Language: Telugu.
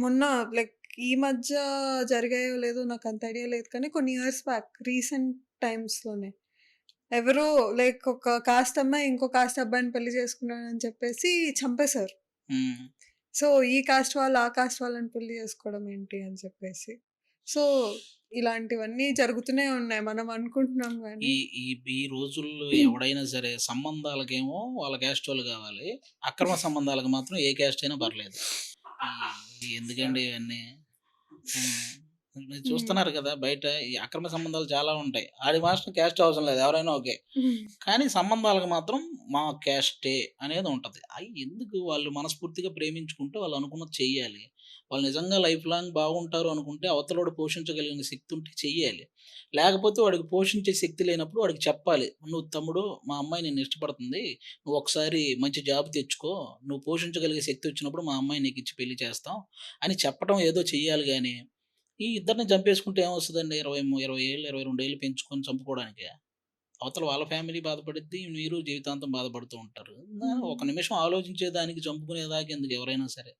మొన్న లైక్ ఈ మధ్య జరిగాయో లేదో నాకు అంత ఐడియా లేదు కానీ కొన్ని ఇయర్స్ బ్యాక్ రీసెంట్ టైమ్స్‌లోనే ఎవరో లైక్ ఒక కాస్ట్ అమ్మాయి ఇంకో కాస్ట్ అబ్బాయిని పెళ్ళి చేసుకున్నాడని చెప్పేసి చంపేశారు. సో, ఈ కాస్ట్ వాళ్ళు ఆ కాస్ట్ వాళ్ళని పెళ్ళి చేసుకోవడం ఏంటి అని చెప్పేసి. సో, ఇలాంటివన్నీ జరుగుతూనే ఉన్నాయి. మనం అనుకుంటున్నాం ఈ ఈ ఈ రోజుల్లో ఎవడైనా సరే సంబంధాలకేమో వాళ్ళ క్యాస్ట్ వాళ్ళు కావాలి. అక్రమ సంబంధాలకు మాత్రం ఏ క్యాస్ట్ అయినా పర్లేదు. ఎందుకండి ఇవన్నీ? మీరు. చూస్తున్నారు కదా! బయట ఈ అక్రమ సంబంధాలు చాలా ఉంటాయి. ఆడి మాస్టర్ క్యాస్ట్ అవసరం లేదు. ఎవరైనా ఓకే. కానీ సంబంధాలకు మాత్రం మా క్యాస్టే అనేది ఉంటది. అయి ఎందుకు వాళ్ళు మనస్ఫూర్తిగా ప్రేమించుకుంటే వాళ్ళు అనుకున్నది చెయ్యాలి. వాళ్ళు నిజంగా లైఫ్ లాంగ్ బాగుంటారు అనుకుంటే అవతలోడు పోషించగలిగిన శక్తి ఉంటే చెయ్యాలి. లేకపోతే వాడికి పోషించే శక్తి లేనప్పుడు వాడికి చెప్పాలి. "నువ్వు తమ్ముడు మా అమ్మాయి నిన్ను ఇష్టపడుతుంది. నువ్వు ఒకసారి మంచి జాబ్ తెచ్చుకో. నువ్వు పోషించగలిగే శక్తి వచ్చినప్పుడు మా అమ్మాయి నీకిచ్చి పెళ్ళి చేస్తాం" అని చెప్పటం ఏదో చెయ్యాలి గానీ, ఈ ఇద్దరిని చంపేసుకుంటే ఏమొస్తదండి? 20 ము 20 ఏళ్ళు, 22 ఏళ్ళు పెంచుకొని చంపుకోవడానికే. అవతల వాళ్ళ ఫ్యామిలీ బాధపడిద్ది. మీరు జీవితాంతం బాధపడుతూ ఉంటారు. ఒక నిమిషం ఆలోచించేదానికి చంపుకునేదాకా ఎందుకు ఎవరైనా సరే.